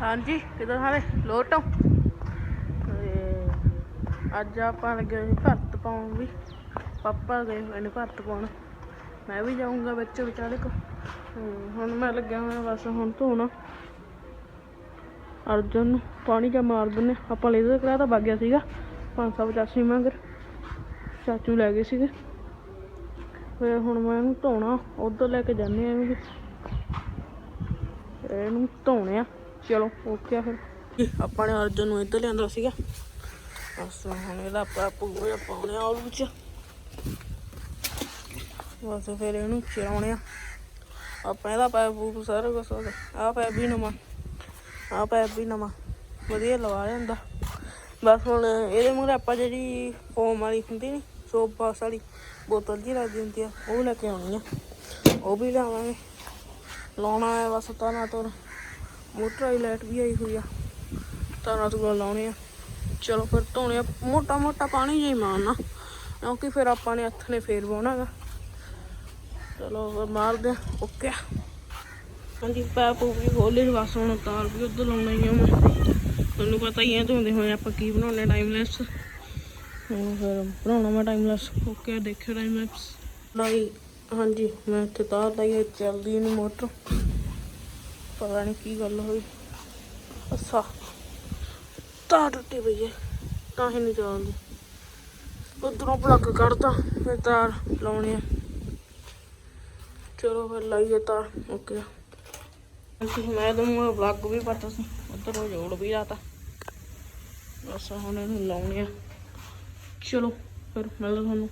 ਹਾਂਜੀ ਕਿਦਾਂ ਸਾਰੇ ਲੋਟੋ ਅੱਜ ਆਪਾਂ ਲੱਗੇ ਸੀ ਭਰਤ ਪਾਉਣ ਵੀ। ਪਾਪਾ ਗਏ ਹੋਏ ਨੇ ਭਰਤ ਪਾਉਣ। ਮੈਂ ਵੀ ਜਾਊਂਗਾ ਵਿੱਚ ਵਿਚਾਲੇ ਕੋ ਹੁਣ ਮੈਂ ਲੱਗਿਆ ਹੋਇਆ ਬਸ ਹੁਣ ਧੋਣਾ। ਅਰਜਨ ਨੂੰ ਪਾਣੀ ਜਾਂ ਮਾਰ ਦਿੰਨੇ ਆਪਾਂ ਲੇਜ਼ਰ ਕਰਾ ਤਾਂ ਵਗ ਗਿਆ ਸੀਗਾ। 585 ਮੰਗਰ। ਚਾਚੂ ਲੈ ਗਏ ਸੀਗੇ। ਫਿਰ ਹੁਣ ਮੈਂ ਇਹਨੂੰ ਧੋਣਾ। ਉਧਰ ਲੈ ਕੇ ਜਾਂਦੇ ਆ ਇਹਨੂੰ। ਵੀ ਇਹਨੂੰ ਧੋਣੇ ਚਲੋ, ਓਕੇ ਆ ਫਿਰ। ਆਪਾਂ ਨੇ ਅਰਜਨ ਨੂੰ ਇੱਧਰ ਲਿਆਂਦਾ ਸੀਗਾ। ਬਸ, ਹੁਣ ਇਹਦਾ ਆਪਾਂ ਪੂਰਾ ਪਾਉਣੇ ਆ ਉਹਦੇ ਵਿੱਚ। ਬਸ ਫਿਰ ਇਹਨੂੰ ਚਲਾਉਣੇ ਆ। ਆਪਾਂ ਇਹਦਾ ਪੈਪ ਪੂਪ ਸਾਰਾ ਕੁਛ ਉਹਦਾ ਆਹ ਪੈਪ ਵੀ ਨਵਾਂ। ਆਹ ਪੈਪ ਵੀ ਨਵਾਂ। ਵਧੀਆ ਲਵਾ ਲਿਆਂਦਾ। ਬਸ ਹੁਣ ਇਹਦੇ ਮੂਹਰੇ ਆਪਾਂ ਜਿਹੜੀ ਫੋਮ ਵਾਲੀ ਹੁੰਦੀ ਨੀ ਸੋਪ ਬਾਕਸ ਵਾਲੀ, ਬੋਤਲ ਜੀ ਲੱਗਦੀ ਹੁੰਦੀ ਆ, ਉਹ ਲੈ ਕੇ ਆਉਣੀ ਆ। ਉਹ ਵੀ ਲਾਵਾਂਗੇ ਲਾਉਣਾ ਹੈ ਬਸ ਤਾਰਾਂ। ਤੋਂ ਮੋਟਰ ਵਾਲੀ ਲਾਈਟ ਵੀ ਆਈ ਹੋਈ ਆ। ਤਾਰਾਂ ਤੋਂ ਲਾਉਣੇ ਆ ਚਲੋ ਫਿਰ ਧੋਣੇ ਆ। ਮੋਟਾ ਮੋਟਾ ਪਾਣੀ ਜਿਹਾ ਮਾਰਨਾ। ਕਿਉਂਕਿ ਫਿਰ ਆਪਾਂ ਨੇ ਹੱਥ ਨੇ ਫੇਰ ਪਾਉਣਾ ਗਾ। ਚਲੋ ਫਿਰ ਮਾਰਦੇ ਆ। ਓਕੇ ਹਾਂਜੀ ਪੈਪ ਵੀ ਖੋਲੇ ਬਸ ਹੁਣ ਤਾਰ ਵੀ ਉੱਧਰ ਲਾਉਣਾ ਹੀ ਆ ਮੈਂ। ਤੁਹਾਨੂੰ ਪਤਾ ਹੀ ਹੈ ਧੋਂਦੇ ਹੋਏ ਆਪਾਂ ਕੀ ਬਣਾਉਣੇ ਟਾਈਮਲੈਸ ਹੁਣ ਫਿਰ ਬਣਾਉਣਾ ਮੈਂ ਟਾਈਮਲੈਸ ਓਕੇ ਦੇਖਿਓ ਟਾਈਮਲੈਸ ਲਾਈ ਹਾਂਜੀ, ਮੈਂ ਇੱਥੇ ਤਾਰ ਲਾਈ ਚੱਲਦੀ ਨਹੀਂ ਮੋਟਰ। ਪਤਾ ਨਹੀਂ ਕੀ ਗੱਲ ਹੋਈ। ਅੱਛਾ। ਤਾਰ ਟੁੱਟੀ ਪਈ ਹੈ ਤਾਂ ਹੀ ਨਹੀਂ ਚੱਲਦੀ ਉਧਰੋਂ ਪਲੱਗ ਕੱਢਦਾ ਫਿਰ ਤਾਰ ਲਾਉਣੀ ਆ। ਚਲੋ ਫਿਰ ਲਾਈਏ ਤਾਰ ਓਕੇ। ਹਾਂਜੀ ਮੈਂ ਤਾਂ ਮੂੰਹ ਵੀ ਪਾਤਾ ਸੀ, ਉਧਰੋਂ ਜੋੜ ਵੀ ਰਾਤਾ ਬਸ ਹੁਣ ਇਹਨੂੰ ਲਾਉਣੀ ਆ। ਚਲੋ, ਫਿਰ ਮਿਲਦਾ ਤੁਹਾਨੂੰ।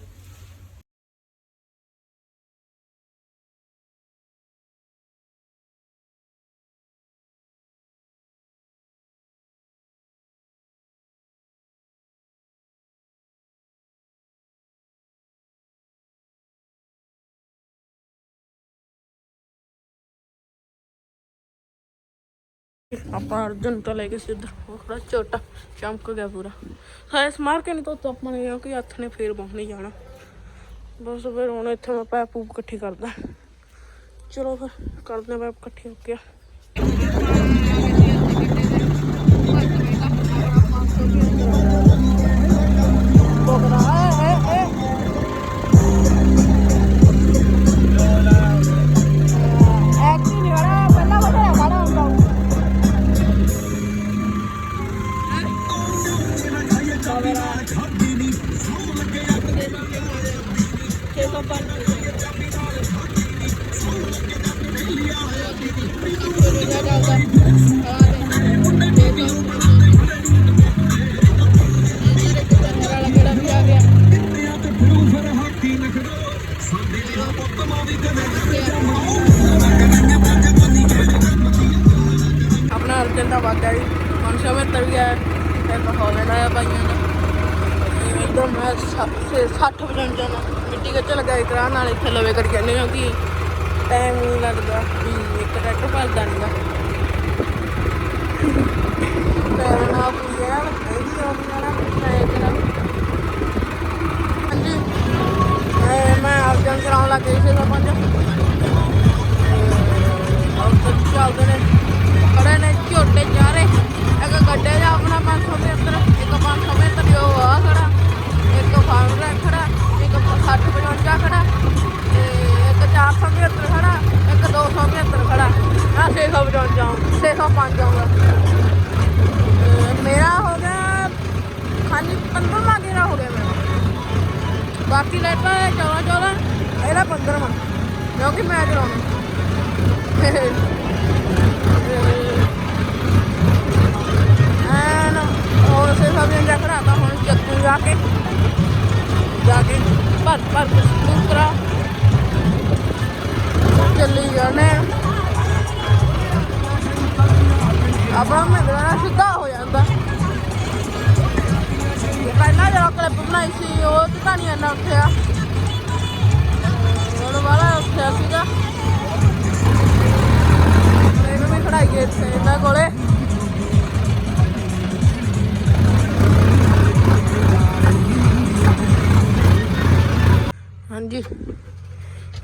ਆਪਾਂ ਅਰਜਨ ਤੋਂ ਲੈ ਕੇ ਸਿੱਧਾ ਉਹ ਖੜਾ ਛੋਟਾ ਚਮਕ ਗਿਆ ਪੂਰਾ। ਹਾਂ ਸਮਾਰ ਕੇ ਨਹੀਂ ਤਾਂ ਆਪਾਂ ਨੇ, ਕਿਉਂਕਿ ਹੱਥ ਨੇ ਫੇਰ ਬਾਹਰ ਨਹੀਂ ਜਾਣਾ। ਬਸ ਫਿਰ ਹੁਣ ਇੱਥੇ ਮੈਂ ਪੈਪ ਪੂਪ ਇਕੱਠੇ ਕਰਦਾ। ਚਲੋ ਫਿਰ, ਕਰਦੇ ਹਾਂ ਪੈਪ ਇਕੱਠੇ ਅਰਜਨ ਦਾ ਵੀ ਹੈ ਫਿਰ ਸਮੇਂ ਤਰ ਗਿਆ ਇੱਕ ਹੌਲੈਂਡ ਆਇਆ ਭਾਈਆਂ ਨੇ ਇੱਧਰ ਮੈਂ 60 ਵਜਣ ਜਾਣਾ ਮਿੱਟੀ ਕੱਚ ਲਗਾਈ ਕਰਾਂ ਨਾਲ ਇੱਥੇ ਲਵੇ ਕਰ ਜਾਂਦੇ ਕਿਉਂਕਿ ਟਾਈਮ ਨਹੀਂ ਲੱਗਦਾ ਵੀ ਇੱਕ ਟਰੈਕਟਰ ਭਰਦਾ ਨਹੀਂਗਾ ਪੈਰ ਨਾਲ ਪੂਰੀ ਹੈ ਇਹਦੀ ਆਉਂਦੀ ਨਾ ਮੈਂ ਕਰਾਂ ਹਾਂਜੀ। ਮੈਂ ਅਰਜਨ ਕਰਾਉਣ ਲੱਗ ਗਈ ਸੀ ਤਾਂ ਪੰਜ ਉੱਧਰ ਚੱਲਦੇ ਨੇ। ਗੱਡੇ ਦਾ ਆਪਣਾ 575 ਇੱਕ 575 ਉਹ ਆ ਖੜਾ। ਇੱਕ ਫਾਰਮਰ ਖੜਾ। ਇੱਕ 60 55 ਖੜਾ। ਤੇ ਇੱਕ 475 ਖੜਾ। ਇੱਕ 275 ਖੜਾ। ਆ 655 605 ਆਉਂਦਾ ਤੇ ਮੇਰਾ ਹੋ ਗਿਆ ਖਾਲੀ 15ਵਾਂ ਗੇੜਾ ਹੋ ਗਿਆ ਮੇਰਾ। ਬਾਕੀ ਲੈਟਾ 14 14 ਇਹਦਾ 15ਵਾਂ ਕਿਉਂਕਿ ਮੈਂ ਚਲਾਉਣਾ। ਹੋਰ ਸੇ ਸਭ ਨੇ ਦੇਖਣਾ ਤਾਂ ਹੁਣ ਚੱਕੂ ਜਾ ਕੇ। ਜਾ ਕੇ ਭਰ ਭਰ ਕੇ ਦੂਸਰਾ ਚੱਲੀ ਜਾਣੇ। ਆਪਣਾ ਮਹਿੰਦਰਾ ਸਿੱਧਾ ਹੋ ਜਾਂਦਾ। ਪਹਿਲਾਂ ਜਿਹੜਾ ਕਲਿੱਪ ਬਣਾਈ ਸੀ, ਉਹ ਤੇ ਤਾਂ ਨਹੀਂ ਇੰਨਾ ਉੱਠਿਆ। ਹੁਣ ਵਾਲਾ ਉੱਠਿਆ ਸੀਗਾ। ਹਾਂਜੀ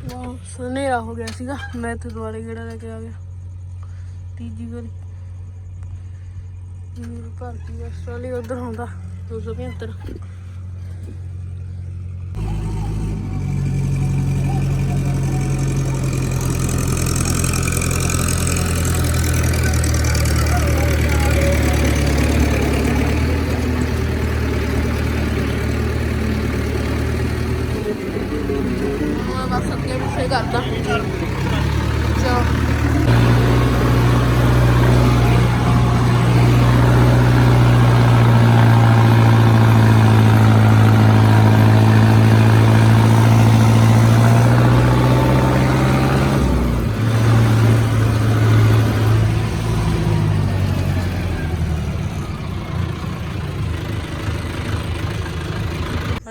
ਬਹੁਤ ਹਨੇਰਾ ਹੋ ਗਿਆ ਸੀਗਾ। ਮੈਂ ਇੱਥੇ ਦੁਆਰੇ ਗੇੜਾ ਲੈ ਕੇ ਆ ਗਿਆ। ਤੀਜੀ ਵਾਰੀ। ਮੇਰੇ ਭਾਰਤੀ, ਆਸਟ੍ਰੇਲੀਆ ਉਧਰ ਆਉਂਦਾ 275 ਮੈਂ ਬਸ ਅੱਗੇ ਪਿੱਛੇ ਕਰਦਾ ਚਲੋ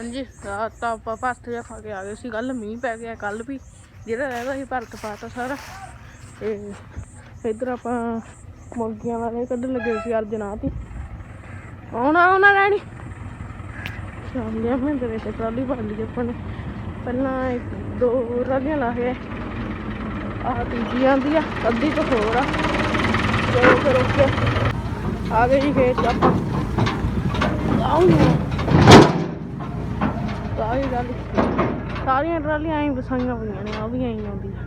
ਹਾਂਜੀ, ਰਾਤ ਤਾਂ ਆਪਾਂ ਭਰਤ ਜਿਹਾ ਖਾ ਕੇ ਆ ਗਏ ਸੀ ਕੱਲ ਮੀਂਹ ਪੈ ਗਿਆ ਕੱਲ ਵੀ ਜਿਹੜਾ ਰਹਿਦਾ ਸੀ ਭਰਤ ਪਾਤਾ ਸਾਰਾ। ਤੇ ਇੱਧਰ ਆਪਾਂ ਮੁਰਗੀਆਂ ਵਾਲੇ ਕੱਢਣ ਲੱਗੇ ਸੀ ਅਰਜਨਾ ਤੇ ਆਉਣਾ ਆਉਣਾ ਰਹਿਣੀ ਸ਼ਾਮੀਆਂ ਮੈਂ ਤੇ ਟਰਾਲੀ ਭਰ ਲਈ ਆਪਾਂ ਨੇ। ਪਹਿਲਾਂ ਇੱਕ, ਦੋ ਰਾਲੀਆਂ ਲਾ ਕੇ ਆਹ ਤੀਜੀ ਆਂਦੀ ਆ, ਅੱਧੀ ਕੁ ਹੋਰ ਆ। ਚਲੋ ਫਿਰ ਓਕੇ ਆ ਗਏ ਜੀ ਫੇਰ ਆਪਾਂ। ਆਉਂਗੇ। ਸਾਰੀ ਗੱਲ ਸਾਰੀਆਂ ਟਰਾਲੀਆਂ ਐਂ ਵਸਾਈਆਂ ਪਈਆਂ ਨੇ ਆ ਵੀ ਐਂ ਆਉਂਦੀਆਂ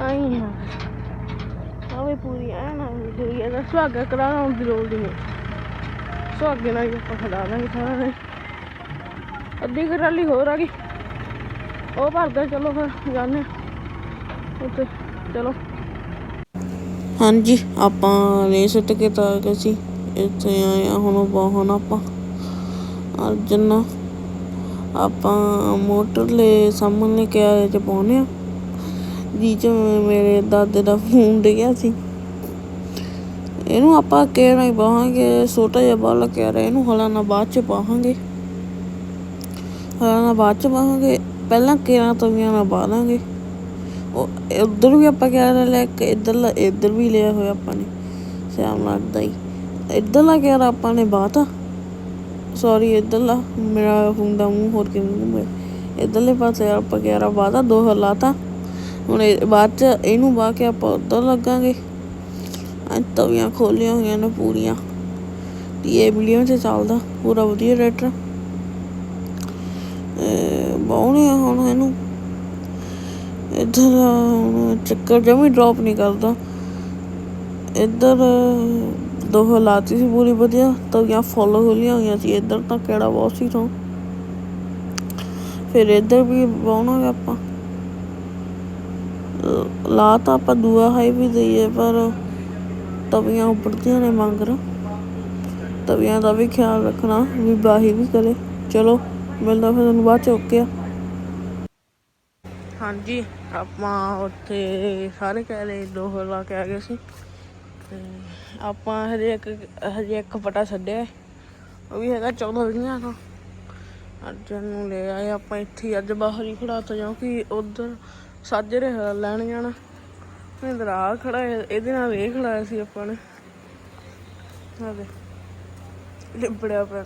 ਆਈ ਹਾਂ ਆਵੇ ਪੂਰੀ ਐ ਨਾ ਜਿਹੜੀ ਇਹਦਾ ਸੁਹਾਗਾ ਕਰਾਉਣ ਦੀ ਲੋੜ ਨਹੀਂ। ਸੁਹਾਗੇ ਨਾਲ ਹੀ ਆਪਾਂ ਖੜਾ ਦਾਂਗੇ ਸਾਰਾ ਦਿਨ ਅੱਧੀ ਕੁ ਟਰਾਲੀ ਹੋਰ ਆ ਗਈ। ਉਹ ਭਰਦਾ ਚਲੋ ਫਿਰ ਜਾਣੇ ਉੱਤੇ ਚਲੋ। ਹਾਂਜੀ, ਆਪਾਂ ਨੇ ਸੁੱਟ ਕੇ ਤਾਂ ਸੀ। ਇੱਥੇ ਆਏ ਹੁਣ ਬਾਹਨ ਆਪਾਂ। ਅਰਜਨ ਆਪਾਂ ਮੋਟਰ ਸਾਹਮਣੇ ਕਿਆ ਚ ਪਾਉਂਦੇ ਹਾਂ ਜੀ ਚ ਮੇਰੇ ਦਾਦੇ ਦਾ ਫੋਨ ਡਿੱਗਿਆ ਸੀ। ਇਹਨੂੰ ਆਪਾਂ ਕਿਹੜਾ ਹੀ ਪਾਵਾਂਗੇ, ਛੋਟਾ ਜਿਹਾ ਬਾਲ ਕਹਿ ਇਹਨੂੰ ਹਲਾ ਬਾਅਦ ਚ ਪਾਵਾਂਗੇ। ਹਲਾਨਾ ਬਾਅਦ ਚ ਪਾਵਾਂਗੇ, ਪਹਿਲਾਂ ਕਿਹੜਾ ਤਵੀਆਂ ਨਾਲ ਪਾ ਦਾਂਗੇ। ਉਹ ਉਧਰ ਵੀ ਆਪਾਂ ਕਿਹੜਾ ਲੈ ਕੇ ਇੱਧਰ ਇੱਧਰ ਵੀ ਲਿਆ ਹੋਇਆ ਆਪਾਂ ਨੇ। ਸ਼ਾਮ ਲੱਗਦਾ ਹੀ। ਇੱਧਰਲਾ ਕਿਹੜਾ ਆਪਾਂ ਨੇ ਬਾਤਾ ਸੌਰੀ ਇੱਧਰਲਾ ਮੇਰਾ ਹੁੰਦਾ ਮੂੰਹ ਹੋਰ ਕਿਵੇਂ ਨੂੰ ਇੱਧਰਲੇ ਪਾਸੇ ਆਪਾਂ ਗਿਆਰਾਂ ਬਾਦਾ ਦੋ ਹਲਾਤਾ ਹੁਣ ਬਾਅਦ ਚ ਇਹਨੂੰ ਬਾਹ ਕੇ ਆਪਾਂ ਉੱਧਰ ਲੱਗਾਂਗੇ। ਅੱਜ ਤਵੀਆਂ ਖੋਲੀਆਂ ਹੋਈਆਂ ਨੇ ਪੂਰੀਆਂ। ਇਹ ਵੀਡੀਓ ਚ ਚੱਲਦਾ, ਪੂਰਾ ਵਧੀਆ ਰੈਟਰ ਬਾਉਣੇ ਹੁਣ ਇਹਨੂੰ। ਇੱਧਰ ਚੱਕਰ ਜਮੀ ਡ੍ਰੌਪ ਨਹੀਂ ਕਰਦਾ। ਇਧਰ ਦੋ ਹਲਾਤੀ ਸੀ ਪੂਰੀ ਵਧੀਆ ਤਵੀਆਂ ਫੁੱਲ ਖੋਲੀਆਂ ਹੋਈਆਂ ਸੀ, ਇੱਧਰ ਤਾਂ ਕਿਹੜਾ ਬਹੁਤ ਸੀ ਤੋਂ ਫਿਰ ਇੱਧਰ ਵੀ ਬਾਉਣਾਂਗੇ ਆਪਾਂ। ਲਾ ਤਾਂ ਆਪਾਂ ਦੂਆ ਹਾਈ ਵੀ ਦਈਏ, ਪਰ ਤਵੀਆਂ ਉੱਪਰਦੀਆਂ ਨੇ ਮੰਗਰ। ਤਵੀਆਂ ਦਾ ਵੀ ਖਿਆਲ ਰੱਖਣਾ, ਵੀ ਬਾਹੀ ਵੀ ਕਰੇ ਚਲੋ, ਮਿਲਦਾ ਫਿਰ ਤੁਹਾਨੂੰ ਬਾਅਦ ਚ ਓਕੇ ਆ। ਹਾਂਜੀ, ਆਪਾਂ ਉੱਥੇ ਸਾਰੇ ਕਹਿ ਰਹੇ ਦੋ ਲਾ ਕੇ ਗਏ ਸੀ। ਤੇ ਆਪਾਂ ਹਜੇ ਇੱਕ ਹਜੇ ਇੱਕ ਪਟਾ ਛੱਡਿਆ ਉਹ ਵੀ ਹੈਗਾ 14 ਵੀਆਂ ਦਾ। ਅੱਜ ਨੂੰ ਲੈ ਆਏ ਆਪਾਂ ਇੱਥੇ ਅੱਜ ਬਾਹਰ ਹੀ ਖੜਾ ਤਾ ਜਾਂ ਕਿ ਉਧਰ ਸਾਜਰੇ ਹਲ ਲੈਣ ਜਾਣਾ। ਮਹਿੰਦਰ ਆ ਖੜਾ ਇਹਦੇ ਨਾਲ ਇਹ ਖੜਾਇਆ ਸੀ ਆਪਾਂ ਨੇ। ਆ ਦੇ ਲਿਬੜਿਆ ਪਿਆ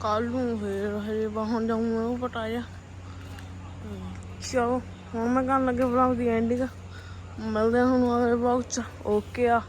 ਕੱਲ ਨੂੰ ਫੇਰ ਹਜੇ ਬਾਹਰ ਜਾਊਂਗਾ ਉਹ ਪਟਾਇਆ। ਚਲੋ, ਹੁਣ ਮੈਂ ਕਰਨ ਲੱਗੇ ਵਲੌਗ ਦੀ ਐਂਡਿੰਗ ਮਿਲਦੇ ਹਾਂ ਹੁਣ ਅਗਲੇ ਵਲੌਗ ਚ। ਓਕੇ ਆ।